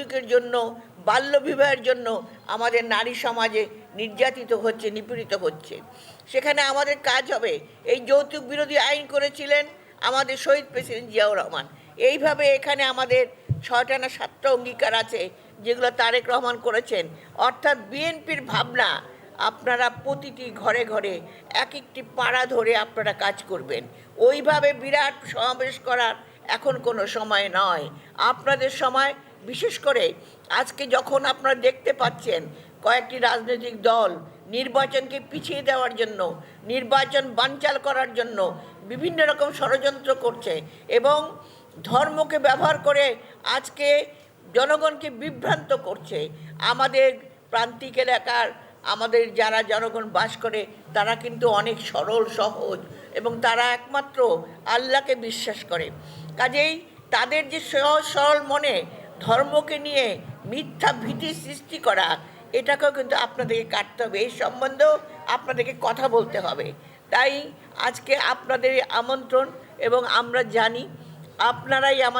যৌতুকের জন্য বাল্যবিবাহের জন্য আমাদের নারী সমাজে নির্যাতিত হচ্ছে, নিপীড়িত হচ্ছে। সেখানে আমাদের কাজ হবে। এই যৌতুক বিরোধী আইন করেছিলেন আমাদের শহীদ প্রেসিডেন্ট জিয়াউর রহমান। এইভাবে এখানে আমাদের ছয়টা না সাতটা অঙ্গীকার আছে, যেগুলো তারেক রহমান করেছেন। অর্থাৎ বিএনপির ভাবনা, আপনারা প্রতিটি ঘরে ঘরে এক একটি পাড়া ধরে আপনারা কাজ করবেন। ওইভাবে বিরাট সমাবেশ করার এখন কোনো সময় নয়। আপনাদের সময় বিশেষ করে আজকে যখন আপনারা দেখতে পাচ্ছেন কয়েকটি রাজনৈতিক দল নির্বাচনকে পিছিয়ে দেওয়ার জন্য, নির্বাচন বানচাল করার জন্য বিভিন্ন রকম ষড়যন্ত্র করছে এবং ধর্মকে ব্যবহার করে আজকে জনগণকে বিভ্রান্ত করছে। আমাদের প্রান্তিক এলাকার আমাদের যারা জনগণ বাস করে, তারা কিন্তু অনেক সরল, সহজ এবং তারা একমাত্র আল্লাহকে বিশ্বাস করে। কাজেই তাদের যে সহজ, সরল মনে ধর্মকে নিয়ে মিথ্যা ভীতি সৃষ্টি করা, এটাকেও কিন্তু আপনাদেরকে কাটতে হবে। এই সম্বন্ধেও আপনাদেরকে কথা বলতে হবে। তাই আজকে আপনাদের আমন্ত্রণ এবং আমরা জানি আপনারাই আমাদের